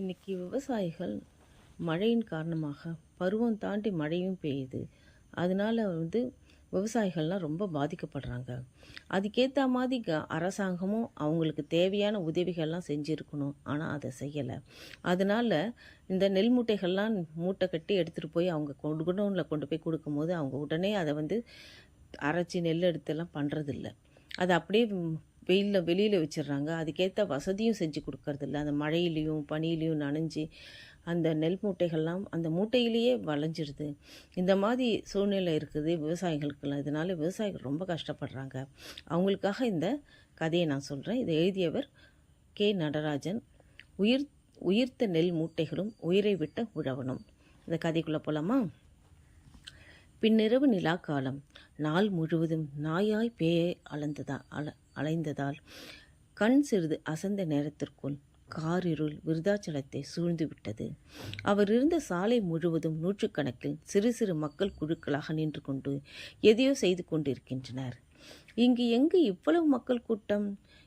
இன்றைக்கி விவசாயிகள் மழையின் காரணமாக பருவம் தாண்டி மழையும் பெய்யுது. அதனால வந்து விவசாயிகள்லாம் ரொம்ப பாதிக்கப்படுறாங்க. அதுக்கேற்ற மாதிரி க அரசாங்கமும் அவங்களுக்கு தேவையான உதவிகள்லாம் செஞ்சுருக்கணும். ஆனால் அதை செய்யலை. அதனால் இந்த நெல் மூட்டைகள்லாம் மூட்டை கட்டி எடுத்துகிட்டு போய் அவங்க கொண்டு குடோனில் கொண்டு போய் கொடுக்கும்போது அவங்க உடனே அதை வந்து அரைச்சி நெல் எடுத்தெல்லாம் பண்ணுறதில்ல அதை அப்படியே வெயிலில் வெளியில் வச்சிடுறாங்க அதுக்கேற்ற வசதியும் செஞ்சு கொடுக்கறதில்ல. அந்த மழையிலையும் பனியிலையும் நனைஞ்சு அந்த நெல் மூட்டைகள்லாம் அந்த மூட்டையிலேயே வளைஞ்சிடுது இந்த மாதிரி சூழ்நிலை இருக்குது விவசாயிகளுக்கெல்லாம். இதனால் விவசாயிகள் ரொம்ப கஷ்டப்படுறாங்க. அவங்களுக்காக இந்த கதையை நான் சொல்கிறேன் இதை எழுதியவர் கே. நடராஜன். உயிர் உயிர்த்த நெல் மூட்டைகளும் உயிரை விட்ட உழவனும். இந்த கதைக்குள்ளே போகலாமா பின்னிரவு நிலா காலம் நாள் முழுவதும் நாயாய் பேயை அளந்ததா அல அலைந்ததால் கண் சிறிது அசந்த நேரத்திற்குள் காரிருள் விருதாச்சலத்தை சூழ்ந்து விட்டது அவர் இருந்த சாலை முழுவதும் நூற்றுக்கணக்கில் சிறு சிறு மக்கள் குழுக்களாக நின்று கொண்டு எதையோ செய்து கொண்டிருக்கின்றனர். இங்கு எங்கு இவ்வளவு மக்கள் கூட்டம்?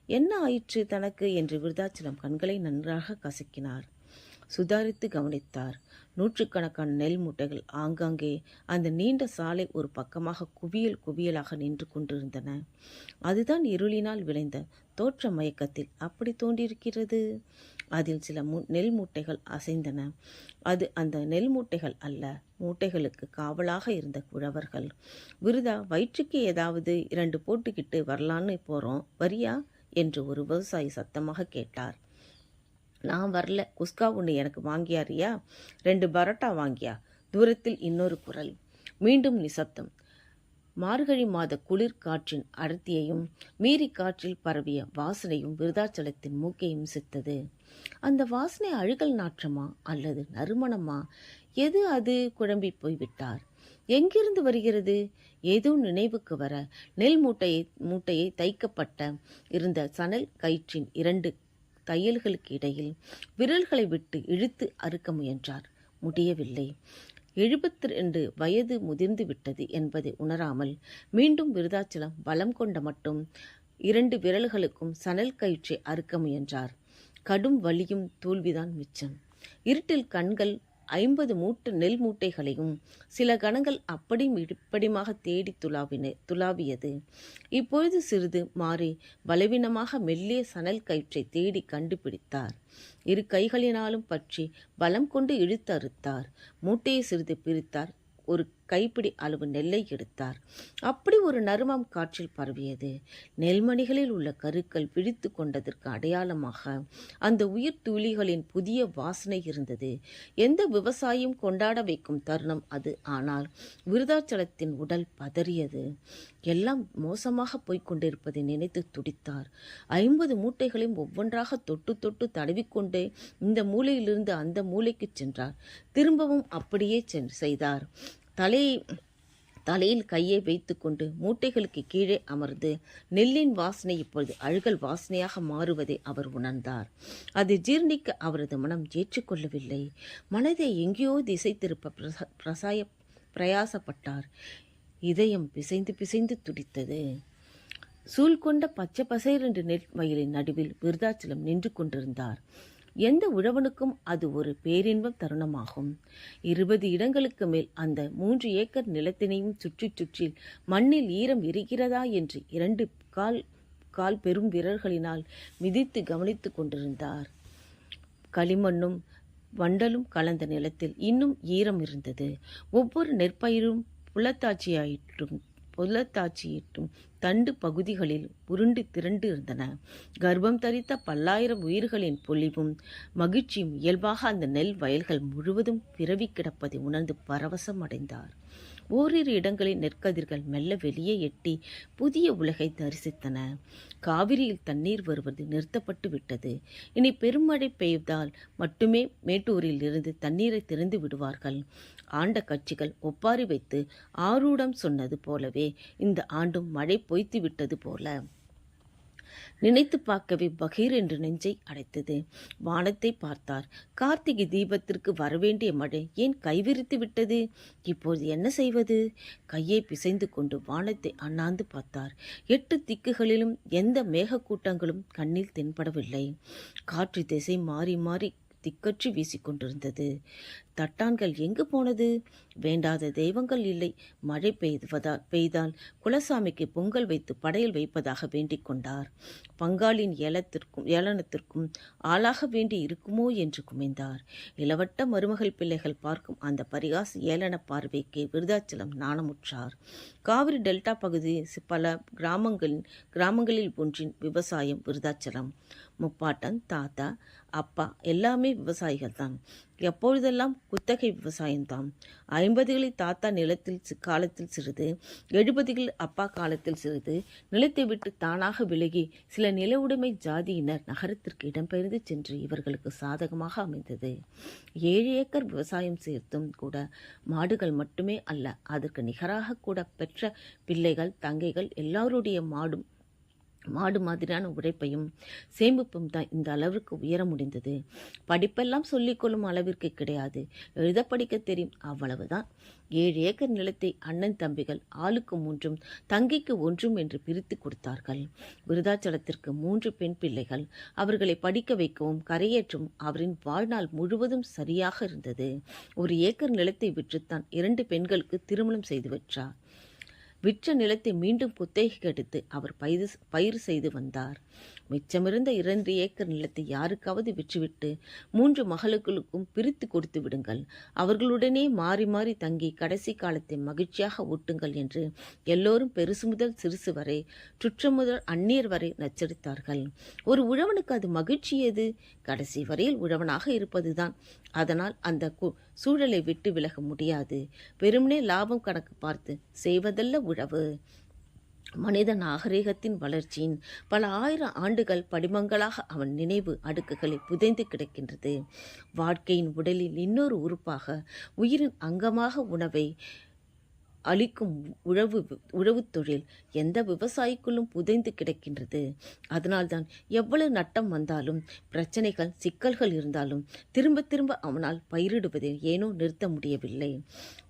என்ன ஆயிற்று தனக்கு? என்று விருதாச்சலம் கண்களை நன்றாக கசக்கினார். சுதாரித்து கவனித்தார். நூற்றுக்கணக்கான நெல் மூட்டைகள் ஆங்காங்கே அந்த நீண்ட சாலை ஒரு பக்கமாக குவியல் குவியலாக நின்று கொண்டிருந்தன. அதுதான் இருளினால் விளைந்த தோற்ற மயக்கத்தில் அப்படி தோன்றியிருக்கிறது. அதில் சில மு நெல் மூட்டைகள் அசைந்தன. அது அந்த நெல் மூட்டைகள் அல்ல மூட்டைகளுக்கு காவலாக இருந்த குழவர்கள். விருதா வயிற்றுக்கு ஏதாவது இரண்டு போட்டுக்கிட்டு வரலான்னு போகிறோம் வரியா? என்று ஒரு விவசாயி சத்தமாக கேட்டார். நான் வரல. குஸ்கா ஒன்று எனக்கு வாங்கியாரியா? ரெண்டு பரோட்டா வாங்கியா? தூரத்தில் இன்னொரு குரல். மீண்டும் நிசப்தம். மார்கழி மாத குளிர் காற்றின் அடர்த்தியையும் மீறி காற்றில் பரவிய வாசனையும் விருதாச்சலத்தின் மூக்கையும் சித்தது. அந்த வாசனை அழுகல் நாற்றமா அல்லது நறுமணமா? எது அது? குழம்பி போய்விட்டார். எங்கிருந்து வருகிறது? ஏதோ நினைவுக்கு வர நெல் மூட்டையை மூட்டையை தைக்கப்பட்ட இருந்த சணல் கயிற்றின் இரண்டு தையல்களுக்கு இடையில் விரல்களை விட்டு இழுத்து அறுக்க முயன்றார். முடியவில்லை. எழுபத்தி ரெண்டு வயது முதிர்ந்து விட்டது என்பதை உணராமல் மீண்டும் விருதாச்சலம் பலம் கொண்ட மட்டும் இரண்டு விரல்களுக்கும் சணல் கயிற்றை அறுக்க முயன்றார். கடும் வலியும் தோல்விதான் மிச்சம். இருட்டில் கண்கள் ஐம்பது மூட்டு நெல் மூட்டைகளையும் சில கணங்கள் அப்படியும் இப்படியுமாக தேடி துளாவின துளாவியது. இப்பொழுது சிறிது மாறி பலவீனமாக மெல்லிய சணல் கயிற்றை தேடி கண்டுபிடித்தார். இரு கைகளினாலும் பற்றி பலம் கொண்டு இழுத்து அறுத்தார். மூட்டையை சிறிது பிரித்தார். ஒரு கைப்பிடி அளவு நெல்லை எடுத்தார். அப்படி ஒரு நறுமம் காற்றில் பரவியது. நெல்மணிகளில் உள்ள கருக்கள் பிடித்து கொண்டதற்கு அடையாளமாக அந்த உயிர் துளிகளின் புதிய வாசனை இருந்தது. எந்த விவசாயியும் கொண்டாட வைக்கும் தருணம் அது. ஆனால் விருதாச்சலத்தின் உடல் பதறியது. எல்லாம் மோசமாக போய்கொண்டிருப்பதை நினைத்து துடித்தார். ஐம்பது மூட்டைகளையும் ஒவ்வொன்றாக தொட்டு தொட்டு தடவிக்கொண்டே இந்த மூலையிலிருந்து அந்த மூலைக்கு சென்றார். திரும்பவும் அப்படியே சென் செய்தார். தலை தலையில் கையை வைத்துக்கொண்டு மூட்டைகளுக்கு கீழே அமர்ந்து நெல்லின் வாசனை இப்பொழுது அழுகல் வாசனையாக மாறுவதை அவர் உணர்ந்தார். அது ஜீர்ணிக்க அவரது மனம் ஏற்றுக்கொள்ளவில்லை. மனதை எங்கேயோ திசை திருப்ப பிரசாய பிரயாசப்பட்டார். இதயம் பிசைந்து பிசைந்து துடித்தது. சூழ்கொண்ட பச்சை பசைரென்று நெல் வயலின் நடுவில் விருதாச்சலம் நின்று கொண்டிருந்தார். எந்த உழவனுக்கும் அது ஒரு பேரின்பம் தருணமாகும். இருபது இடங்களுக்கு மேல் அந்த மூன்று ஏக்கர் நிலத்தினையும் சுற்றி சுற்றி மண்ணில் ஈரம் இருக்கிறதா என்று இரண்டு கால் கால் பெரும் விரல்களினால் மிதித்து கவனித்து கொண்டிருந்தார். களிமண்ணும் வண்டலும் கலந்த நிலத்தில் இன்னும் ஈரம் இருந்தது. ஒவ்வொரு நெற்பயிரும் புலத்தாட்சியாயிற்றும் புலத்தாட்சியிட்டும் தண்டு பகுதிகளில் உருண்டு திரண்டு இருந்தன. கர்ப்பம் தரித்த பல்லாயிரம் உயிர்களின் பொலிவும் மகிழ்ச்சியும் இயல்பாக அந்த நெல் வயல்கள் முழுவதும் பிறவி கிடப்பதை உணர்ந்து பரவசம் அடைந்தார். ஓரிரு இடங்களில் நெற்கதிர்கள் மெல்ல வெளியே எட்டி புதிய உலகை தரிசித்தன. காவிரியில் தண்ணீர் வருவது நிறுத்தப்பட்டு விட்டது. இனி பெருமழை பெய்தால் மட்டுமே மேட்டூரில் இருந்து தண்ணீரை திறந்து விடுவார்கள். ஆண்ட கட்சிகள் ஒப்பாரி வைத்து ஆரூடம் சொன்னது போலவே இந்த ஆண்டும் மழை பொய்த்து விட்டது போல. நினைத்து பார்க்கவே பகீர் என்று நெஞ்சை அடைத்தது. வானத்தை பார்த்தார். கார்த்திகை தீபத்திற்கு வரவேண்டிய மழை ஏன் கைவிரித்து விட்டது? இப்போது என்ன செய்வது? கையை பிசைந்து கொண்டு வானத்தை அண்ணாந்து பார்த்தார். எட்டு திக்குகளிலும் எந்த மேகக்கூட்டங்களும் கண்ணில் தென்படவில்லை. காற்று திசை மாறி மாறி திக்கற்று வீசிக்கொண்டிருந்தது தட்டான்கள் எங்கு போனது? வேண்டாத தெய்வங்கள் இல்லை. மழை பெய்துவதால் பெய்தால் குலசாமிக்கு பொங்கல் வைத்து படையல் வைப்பதாக வேண்டிக் கொண்டார். பங்காளின் ஏலத்திற்கும் ஏளனத்திற்கும் ஆளாக வேண்டி இருக்குமோ என்று குமைந்தார். இளவட்ட மருமகள் பிள்ளைகள் பார்க்கும் அந்த பரிகாச ஏளன பார்வைக்கு விருதாச்சலம் நாணமுற்றார். காவிரி டெல்டா பகுதி பல கிராமங்களின் கிராமங்களில் ஒன்றின் விவசாயம் விருதாச்சலம். முப்பாட்டன் தாத்தா அப்பா எல்லாமே விவசாயிகள் தான் எப்பொழுதெல்லாம் குத்தகை விவசாயம்தான் ஐம்பதுகளில் தாத்தா நிலத்தில் சி- காலத்தில் சிறிது எழுபதுகளில் அப்பா காலத்தில் சிறிது நிலத்தை விட்டு தானாக விலகி சில நில உடைமை ஜாதியினர் நகரத்திற்கு இடம்பெயர்ந்து சென்று இவர்களுக்கு சாதகமாக அமைந்தது. ஏழு ஏக்கர் விவசாயம் சேர்த்தும் கூட மாடுகள் மட்டுமே அல்ல அதற்கு நிகராக கூட பெற்ற பிள்ளைகள் தங்கைகள் எல்லாருடைய மாடும் மாடு மாதிரியான உழைப்பையும் சேமிப்பும் தான் இந்த அளவிற்கு உயர முடிந்தது. படிப்பெல்லாம் சொல்லிக்கொள்ளும் அளவிற்கு கிடையாது. எழுத படிக்க தெரியும். அவ்வளவுதான். ஏழு ஏக்கர் நிலத்தை அண்ணன் தம்பிகள் ஆளுக்கு மூன்றும் தங்கிக்கு ஒன்றும் என்று பிரித்து கொடுத்தார்கள். விருதாச்சலத்திற்கு மூன்று பெண் பிள்ளைகள். அவர்களை படிக்க வைக்கவும் கரையேற்றவும் அவரின் வாழ்நாள் முழுவதும் சரியாக இருந்தது. ஒரு ஏக்கர் நிலத்தை விற்றுத்தான் இரண்டு பெண்களுக்கு திருமணம் செய்து வச்சார் விற்ற நிலத்தை மீண்டும் குத்தகைக்கு எடுத்து அவர் பயிர் பயிர் செய்து வந்தார். மிச்சமிருந்த இரண்டு ஏக்கர் நிலத்தை யாருக்காவது விற்றுவிட்டு மூன்று மகளுக்களுக்கும் பிரித்து கொடுத்து விடுங்கள். அவர்களுடனே மாறி மாறி தங்கி கடைசி காலத்தை மகிழ்ச்சியாக ஊட்டுங்கள் என்று எல்லோரும் பெருசு முதல் சிறுசு வரை சுற்றம் முதல் அந்நியர் வரை நச்சரித்தார்கள். ஒரு உழவனுக்கு அது மகிழ்ச்சி எது? கடைசி வரையில் உழவனாக இருப்பதுதான். அதனால் அந்த கு- சூழலை விட்டு விலக முடியாது. வெறுமனே லாபம் கணக்கு பார்த்து செய்வதல்ல உழவு. மனித நாகரிகத்தின் வளர்ச்சியின் பல ஆயிரம் ஆண்டுகள் படிமங்களாக அவன் நினைவு அடுக்குகளை புதைந்து கிடக்கின்றது. வாழ்க்கையின் உடலில் இன்னொரு உறுப்பாக உயிரின் அங்கமாக உணவை அளிக்கும் உழவு உழவுத் தொழில் எந்த விவசாயிக்குள்ளும் புதைந்து கிடக்கின்றது. அதனால்தான் எவ்வளவு நட்டம் வந்தாலும் பிரச்சனைகள் சிக்கல்கள் இருந்தாலும் திரும்ப திரும்ப அவனால் பயிரிடுவதை ஏனோ நிறுத்த முடியவில்லை.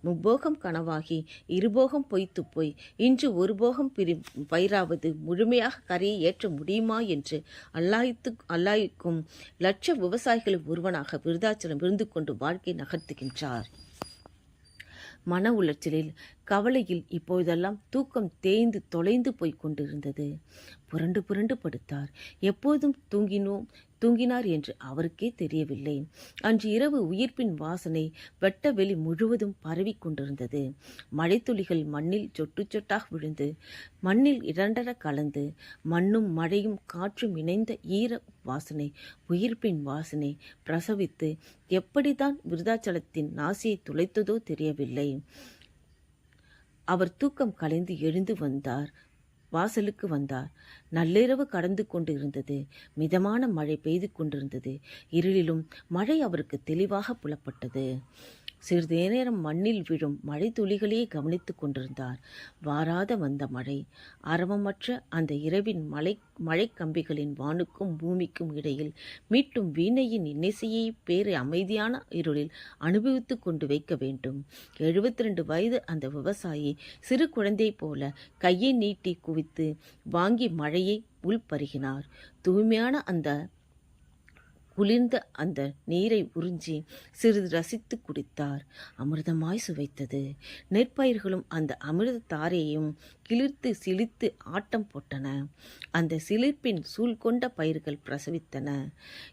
முப்போகம் கனவாகி இருபோகம் பொய்த்து போய் இன்று ஒரு போகம் பிரி பயிராவது முழுமையாக கரையை ஏற்ற முடியுமா என்று அல்லாய்த்து அல்லாய்க்கும் லட்ச விவசாயிகளில் ஒருவனாக விருதாச்சலம் இருந்து கொண்டு வாழ்க்கை நகர்த்துகின்றார். மன உளைச்சலில் கவலையில் இப்போதெல்லாம் தூக்கம் தேய்ந்து தொலைந்து போய்க் கொண்டிருந்தது. புரண்டு புரண்டு படுத்தார். எப்போதும் தூங்கினோம். தூங்கினார் என்று அவருக்கே தெரியவில்லை. அன்று இரவு உயிர்ப்பின் வாசனை வெட்ட வெளி முழுவதும் பரவிக் கொண்டிருந்தது. மழைத்துளிகள் மண்ணில் சொட்டு சொட்டாக விழுந்து மண்ணில் இரண்டர கலந்து மண்ணும் மழையும் காற்றும் இணைந்த ஈர வாசனை உயிர்ப்பின் வாசனை பிரசவித்து எப்படிதான் விருதாச்சலத்தின் நாசியை துளைத்ததோ தெரியவில்லை. அவர் தூக்கம் கலைந்து எழுந்து வந்தார். வாசலுக்கு வந்தார். நள்ளிரவு கடந்து கொண்டு இருந்தது மிதமான மழை பெய்து கொண்டிருந்தது. இருளிலும் மழை அவருக்கு தெளிவாக புலப்பட்டது. சிறிது நேரம் மண்ணில் விழும் மழை துளிகளையே கவனித்து கொண்டிருந்தார். வாராத வந்த மழை. அரவமற்ற அந்த இரவின் மலை மழைக்கம்பிகளின் வானுக்கும் பூமிக்கும் இடையில் மீட்டும் வீணையின் இன்னிசையை பேறு அமைதியான இருளில் அனுபவித்துக் கொண்டு வைக்க வேண்டும். எழுபத்தி ரெண்டு வயது அந்த விவசாயி சிறு குழந்தை போல கையை நீட்டி குவித்து வாங்கி மழையை உள்பருகினார். தூய்மையான அந்த குளிர்ந்த அந்த நீரை உறிஞ்சி சிறிது ரசித்து குடித்தார். அமிர்தமாய் சுவைத்தது. நெற்பயிர்களும் அந்த அமிர்த தாரையையும் கிளிர்த்து சிலித்து ஆட்டம் போட்டன. அந்த சிலிர்ப்பின் சூழ் கொண்ட பயிர்கள் பிரசவித்தன.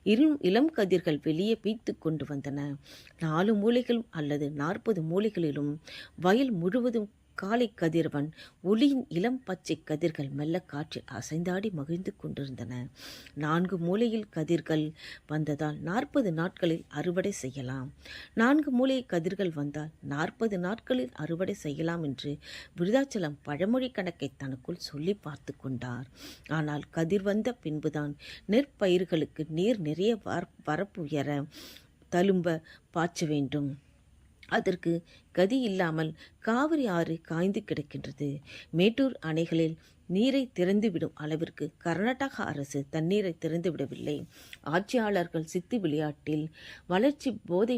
இரும் இளம் கதிர்கள் வெளியே பீத்து கொண்டு வந்தன. நாலு மூலைகளும் அல்லது நாற்பது மூலைகளிலும் வயல் முழுவதும் காலை கதிர்வன் ஒளியின் இளம் பச்சை கதிர்கள் மெல்ல காற்றில் அசைந்தாடி மகிழ்ந்து கொண்டிருந்தன. நான்கு மூலையில் கதிர்கள் வந்ததால் நாற்பது நாட்களில் அறுவடை செய்யலாம். நான்கு மூலை கதிர்கள் வந்தால் நாற்பது நாட்களில் அறுவடை செய்யலாம் என்று விருதாச்சலம் பழமொழி கணக்கை தனக்குள் சொல்லி பார்த்து கொண்டார். ஆனால் கதிர் வந்த பின்புதான் நெற்பயிர்களுக்கு நீர் நிறைய வர வரப்பு உயர தழும்ப பாய்ச்ச வேண்டும். அதற்கு கதி இல்லாமல் காவிரி ஆறு காய்ந்து கிடக்கின்றது. மேட்டூர் அணைகளில் நீரை திறந்துவிடும் அளவிற்கு கர்நாடக அரசு தண்ணீரை திறந்துவிடவில்லை. ஆட்சியாளர்கள் சித்து விளையாட்டில் வளர்ச்சி போதை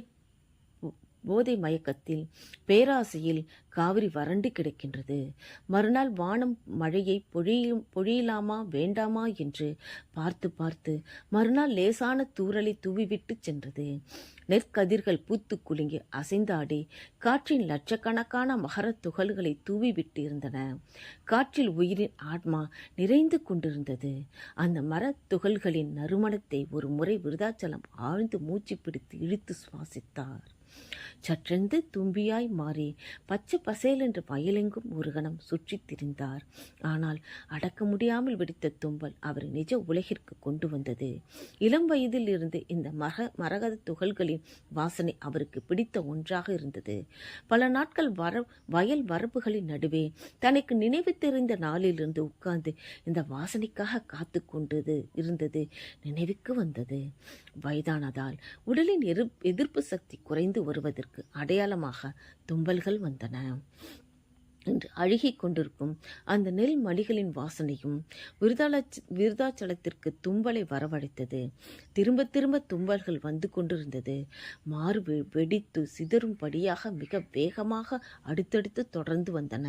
போதை மயக்கத்தில் பேராசையில் காவிரி வறண்டு கிடக்கின்றது. மறுநாள் வானம் மழையை பொழியும் பொழியலாமா வேண்டாமா என்று பார்த்து பார்த்து மறுநாள் லேசான தூறலை தூவிவிட்டு சென்றது. நெற்கதிர்கள் பூத்து குலுங்கி அசைந்தாடி காற்றின் லட்சக்கணக்கான மகரத் துகள்களை தூவிவிட்டு இருந்தன காற்றில் உயிரின் ஆத்மா நிறைந்து கொண்டிருந்தது. அந்த மரத் துகள்களின் நறுமணத்தை ஒரு முறை விருதாச்சலம் ஆழ்ந்து மூச்சு பிடித்து இழுத்து சுவாசித்தார். சற்றென்று தும்பியாய் மாறி பச்சை பசேல் என்று வயலெங்கும் ஒரு கணம் சுற்றித் திரிந்தார். ஆனால் அடக்க முடியாமல் வெடித்த தும்பல் அவரை நிஜ உலகிற்கு கொண்டு வந்தது. இளம் வயதில் இருந்து இந்த மரக மரகத துகள்களின் வாசனை அவருக்கு பிடித்த ஒன்றாக இருந்தது. பல நாட்கள் வர வயல் வரப்புகளின் நடுவே தனக்கு நினைவு தெரிந்த நாளிலிருந்து உட்கார்ந்து இந்த வாசனைக்காக காத்து கொண்டது இருந்தது நினைவுக்கு வந்தது. வயதானதால் உடலின் எதிர்ப்பு சக்தி குறைந்து வருவதற்கு அடையாளமாக தும்பல்கள் வந்தன. என்று அழுகிக் கொண்டிருக்கும் அந்த நெல் மடிகளின் வாசனையும் விருதாள விருதாச்சலத்திற்கு தும்பலை வரவழைத்தது. திரும்ப திரும்ப தும்பல்கள் வந்து கொண்டிருந்தது. மாறு வெடித்து சிதறும்படியாக மிக வேகமாக அடுத்தடுத்து தொடர்ந்து வந்தன.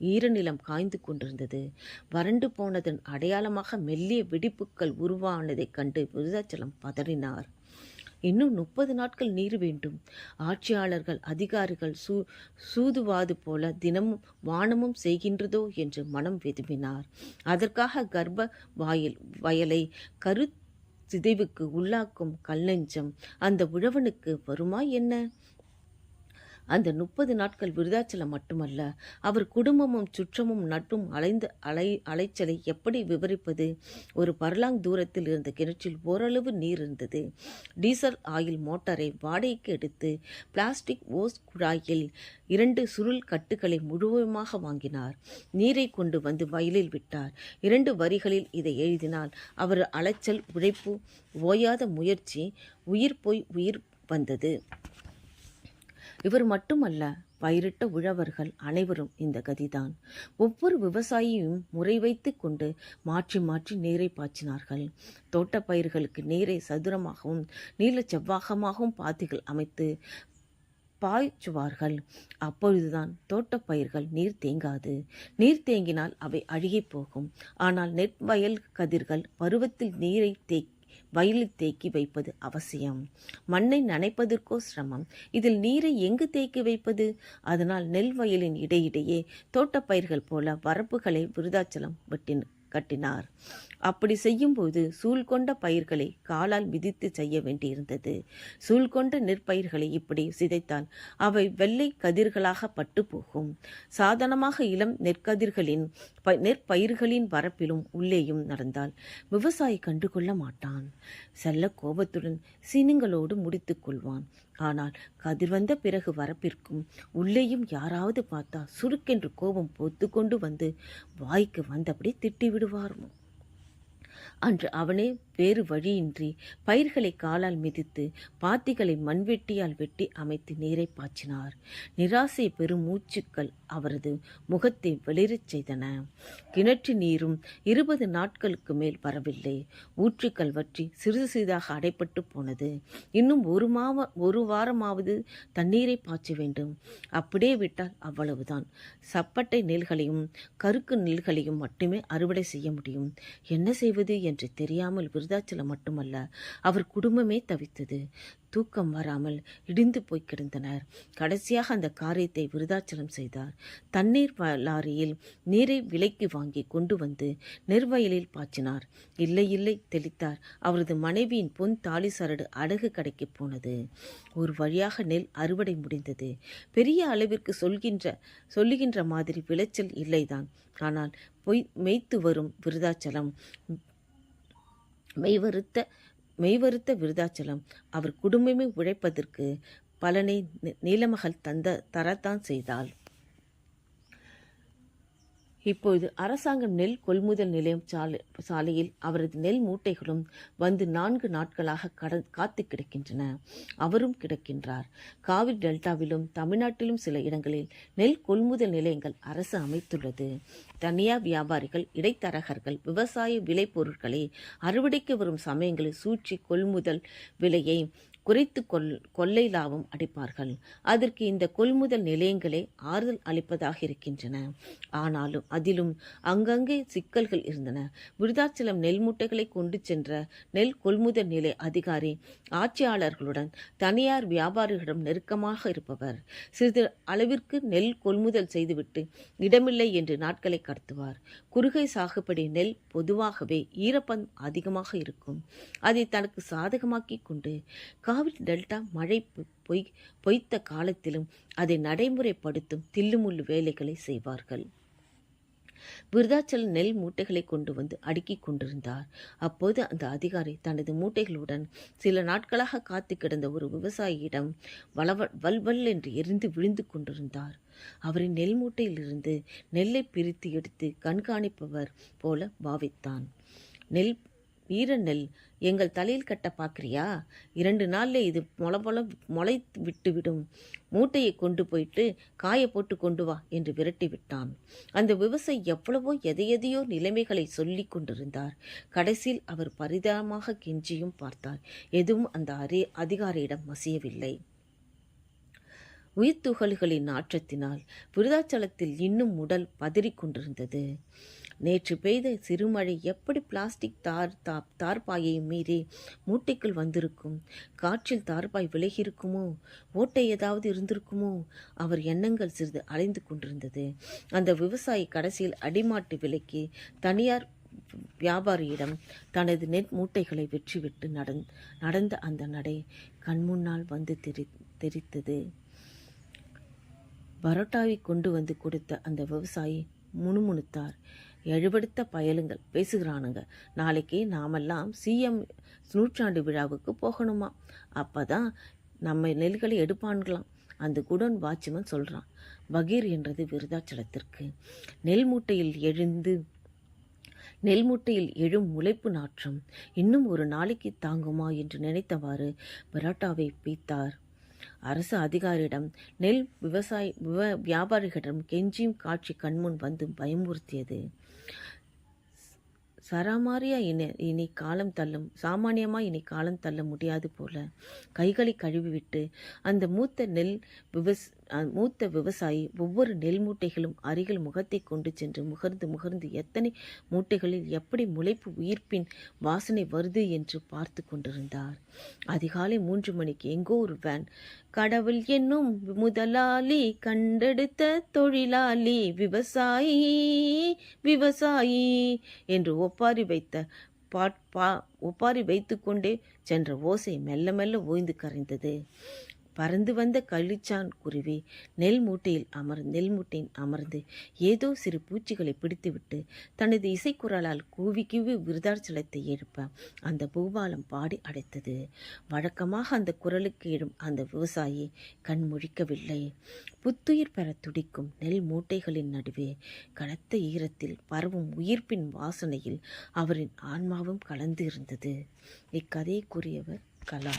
ஈரநிலம் காய்ந்து கொண்டிருந்தது. வறண்டு போனதன் அடையாளமாக மெல்லிய வெடிப்புக்கள் உருவானதைக் கண்டு விருதாச்சலம் பதறினார். இன்னும் முப்பது நாட்கள் நீர் வேண்டும். ஆட்சியாளர்கள் அதிகாரிகள் சூ சூதுவாது போல தினமும் வானமும் செய்கின்றதோ என்று மனம் விரும்பினார் அதற்காக கர்ப்ப வாயில் வயலை கரு சிதைவுக்கு உள்ளாக்கும் கல்நெஞ்சம் அந்த உழவனுக்கு வருமா என்ன? அந்த முப்பது நாட்கள் விருதாச்சலம் மட்டுமல்ல அவர் குடும்பமும் சுற்றமும் நட்பும் அலைந்த அலை அலைச்சலை எப்படி விவரிப்பது? ஒரு பர்லாங் தூரத்தில் இருந்த கிணற்றில் ஓரளவு நீர் இருந்தது. டீசல் ஆயில் மோட்டாரை வாடகைக்கு எடுத்து பிளாஸ்டிக் ஓஸ் குழாயில் இரண்டு சுருள் கட்டுகளை முழுவதுமாக வாங்கினார். நீரை கொண்டு வந்து வயலில் விட்டார். இரண்டு வரிகளில் இதை எழுதினால் அவர் அலைச்சல் உழைப்பு ஓயாத முயற்சி உயிர் போய் உயிர் வந்தது. இவர் மட்டுமல்ல பயிரிட்ட உழவர்கள் அனைவரும் இந்த கதிதான். ஒவ்வொரு விவசாயியும் முறை வைத்து கொண்டு மாற்றி மாற்றி நீரை பாய்ச்சினார்கள். தோட்டப்பயிர்களுக்கு நீரை சதுரமாகவும் நீல செவ்வாகமாகவும் பாத்திகள் அமைத்து பாய்ச்சுவார்கள். அப்பொழுதுதான் தோட்டப்பயிர்கள் நீர் தேங்காது. நீர் தேங்கினால் அவை அழுகிப் போகும். ஆனால் நெற்வயல் கதிர்கள் பருவத்தில் நீரை தேக்கி வயலில் தேக்கி வைப்பது அவசியம். மண்ணை நனைப்பதற்கோ சிரமம். இதில் நீரை எங்கு தேக்கி வைப்பது? அதனால் நெல் வயலின் இடையிடையே தோட்டப்பயிர்கள் போல வரப்புகளை விருதாச்சலம் வெட்டின கட்டினார். அப்படி செய்யும்போது சூழ் கொண்ட பயிர்களை காலால் மிதித்து செய்ய வேண்டியிருந்தது. சூழ் கொண்ட நெற்பயிர்களை இப்படி சிதைத்தால் அவை வெள்ளை கதிர்களாக பட்டு போகும் சாதாரணமாக இளம் நெற்கதிர்களின் ப நெற்பயிர்களின் வரப்பிலும் உள்ளேயும் நடந்தால் விவசாயி கண்டுகொள்ள மாட்டான். செல்ல கோபத்துடன் சினுங்களோடு முடித்துக் கொள்வான். ஆனால் கதிர் வந்த பிறகு வரப்பிற்கும் உள்ளேயும் யாராவது பார்த்தா சுருக்கென்று கோபம் பொத்து கொண்டு வந்து வாய்க்கு வந்தபடி திட்டி விடுவார் அன்று அவனே வேறு வழியின்றி பயிர்களை காலால் மிதித்து பாத்திகளை மண்வெட்டியால் வெட்டி அமைத்து நீரை பாய்ச்சினார். நிராசை பெரும் மூச்சுக்கள் அவரது முகத்தை வெளிரச் செய்தன. கிணற்று நீரும் இருபது நாட்களுக்கு மேல் வரவில்லை. ஊற்றுக்கள் வற்றி சிறிது சிறிதாக அடைப்பட்டு போனது. இன்னும் ஒரு மாவ ஒரு வாரமாவது தண்ணீரை பாய்ச்ச வேண்டும். அப்படியே விட்டால் அவ்வளவுதான். சப்பட்டை நெல்களையும் கருக்கு நெல்களையும் மட்டுமே அறுவடை செய்ய முடியும். என்ன செய்வது என்று தெரியாமல் விருதாச்சலம் மட்டுமல்ல அவர் குடும்பமே தவித்தது. தூக்கம் வராமல் இடிந்து போய் கிடந்தனர். கடைசியாக அந்த காரியத்தை விருதாச்சலம் செய்தார். தண்ணீர் லாரியில் நீரை விலைக்கு வாங்கி கொண்டு வந்து நெர்வயலில் பாய்ச்சினார். இல்லை இல்லை தெளித்தார். அவரது மனைவியின் பொன் தாலி சரடு அடகு கடைக்கு போனது. ஒரு வழியாக நெல் அறுவடை முடிந்தது. பெரிய அளவிற்கு சொல்கின்ற சொல்லுகின்ற மாதிரி விளைச்சல் இல்லைதான். ஆனால் பொய் மெய்த்து வரும் விருதாச்சலம் மெய்வருத்த மெய்வருத்த விருதாச்சலம். அவர் குடும்பமே உழைப்பதற்கு பலனை நீலமகள் தந்த தரத்தான் செய்தாள். இப்பொழுது அரசாங்கம் நெல் கொள்முதல் நிலையம் சாலை சாலையில் அவரது நெல் மூட்டைகளும் வந்து நான்கு நாட்களாக கட காத்து கிடக்கின்றன. அவரும் கிடக்கின்றார். காவிரி டெல்டாவிலும் தமிழ்நாட்டிலும் சில இடங்களில் நெல் கொள்முதல் நிலையங்கள் அரசு அமைத்துள்ளது. தனியார் வியாபாரிகள் இடைத்தரகர்கள் விவசாய விளைபொருட்களை அறுவடைக்கு வரும் சமயங்களில் சூழ்ச்சி கொள்முதல் விலையை குறைத்து கொள் கொள்ளை லாபம் அடிப்பார்கள். அதற்கு இந்த கொள்முதல் நிலையங்களே ஆறுதல் அளிப்பதாக இருக்கின்றன. ஆனாலும் அதிலும் அங்கங்கே சிக்கல்கள் இருந்தன. விருதாச்சலம் நெல் மூட்டைகளை கொண்டு சென்ற நெல் கொள்முதல் நிலை அதிகாரி ஆட்சியாளர்களுடன் தனியார் வியாபாரிகளிடம் நெருக்கமாக இருப்பவர் சிறிது அளவிற்கு நெல் கொள்முதல் செய்துவிட்டு இடமில்லை என்று நாட்களை கடத்துவார். குறுகை சாகுபடி நெல் பொதுவாகவே ஈரப்பதம் அதிகமாக இருக்கும். அதை தனக்கு சாதகமாக்கி கொண்டு காவிரி டெல்டா மழை பொய் பொய்த்த காலத்திலும் அதை நடைமுறைப்படுத்தும் தில்லுமுள்ளு வேலைகளை செய்வார்கள். விருதாச்சலம் நெல் மூட்டைகளை கொண்டு வந்து அடுக்கிக் கொண்டிருந்தார். அப்போது அந்த அதிகாரி தனது மூட்டைகளுடன் சில நாட்களாக காத்து கிடந்த ஒரு விவசாயியிடம் வளவ வல்வல் என்று எரிந்து விழுந்து கொண்டிருந்தார். அவரின் நெல் மூட்டையிலிருந்து நெல்லை பிரித்து எடுத்து கண்காணிப்பவர் போல பாவித்தான். நெல் வீரநெல் எங்கள் தலையில் கட்ட பார்க்குறியா? இரண்டு நாளில் இது மொள பொல விட்டுவிடும். மூட்டையை கொண்டு போயிட்டு காய போட்டு கொண்டு வா என்று விரட்டி விட்டான். அந்த விவசாயி எவ்வளவோ எதையெதையோ நிலைமைகளை சொல்லி கொண்டிருந்தார். கடைசியில் அவர் பரிதாபமாக கெஞ்சியும் பார்த்தார். எதுவும் அந்த அரி அதிகாரியிடம் மசியவில்லை. உயிர்த்துகள்களின் நாற்றத்தினால் விருதாச்சலத்தில் இன்னும் உடல் பதறிக் கொண்டிருந்தது. நேற்று பெய்த சிறுமழை எப்படி பிளாஸ்டிக் தார் தா தார்பாயை மீறி மூட்டைக்குள் வந்திருக்கும்? காற்றில் தார்பாய் விலகியிருக்குமோ? ஓட்டை ஏதாவது இருந்திருக்குமோ? அவர் எண்ணங்கள் சிறிது அலைந்து கொண்டிருந்தது. அந்த விவசாயி கடைசியில் அடிமாட்டு விலைக்கு தனியார் வியாபாரியிடம் தனது நெட் மூட்டைகளை வெற்றிவிட்டு நடந் நடந்த அந்த நடை கண்முன்னால் வந்து தெரி தெரித்தது. பரோட்டாவை கொண்டு வந்து கொடுத்த அந்த விவசாயி முணுமுணுத்தார். எழுபடுத்த பயலுங்கள். பேசுகிறானுங்க. நாளைக்கு நாமெல்லாம் சிஎம் நூற்றாண்டு விழாவுக்கு போகணுமா? அப்போ தான் நம்ம நெல்களை எடுப்பான்களாம். அந்த குடோன் வாட்ச்மேன் சொல்கிறான் பகீர் என்றது விருதாச்சலத்திற்கு. நெல் மூட்டையில் எழுந்து நெல் மூட்டையில் எழும் முளைப்பு நாற்றம் இன்னும் ஒரு நாளைக்கு தாங்குமா என்று நினைத்தவாறு பரோட்டாவை பீத்தார். அரசு அதிகாரியிடம் நெல் விவசாய விவ வியாபாரிகளிடம் கெஞ்சியும் காட்சி கண்முன் வந்து பயமுறுத்தியது. சராமாரியா இனி இனி காலம் தள்ளும் சாமானியமாக இனி காலம் தள்ள முடியாது போல. கைகளை கழுவிவிட்டு அந்த மூத்த நெல் விவஸ் மூத்த விவசாயி ஒவ்வொரு நெல் மூட்டைகளும் அருகில் முகத்தை கொண்டு சென்று முகர்ந்து முகர்ந்து எத்தனை மூட்டைகளில் எப்படி முளைப்பு உயிர்ப்பின் வாசனை வருது என்று பார்த்து கொண்டிருந்தார். அதிகாலை மூன்று மணிக்கு எங்கோ ஒரு வேன் கடவுள் என்னும் முதலாளி கண்டெடுத்த தொழிலாளி விவசாயி விவசாயி என்று ஒப்பாரி வைத்த பாட் பா ஒப்பாரி வைத்துக்கொண்டே சென்ற ஓசை மெல்ல மெல்ல ஓய்ந்து கரைந்தது. பறந்து வந்த கள்ளிச்சான் குருவி நெல் மூட்டையில் அமர் நெல் மூட்டையில் அமர்ந்து ஏதோ சிறு பூச்சிகளை பிடித்துவிட்டு தனது இசைக்குரலால் கூவி கூவி விருதாச்சலத்தை எழுப்ப அந்த பூபாலம் பாடி அடைத்தது. வழக்கமாக அந்த குரலுக்கு எழும் அந்த விவசாயி கண் முழிக்கவில்லை. புத்துயிர் பெற துடிக்கும் நெல் மூட்டைகளின் நடுவே கனத்த ஈரத்தில் பரவும் உயிர்ப்பின் வாசனையில் அவரின் ஆன்மாவும் கலந்து இருந்தது. இக்கதையை கூறியவர் கலா.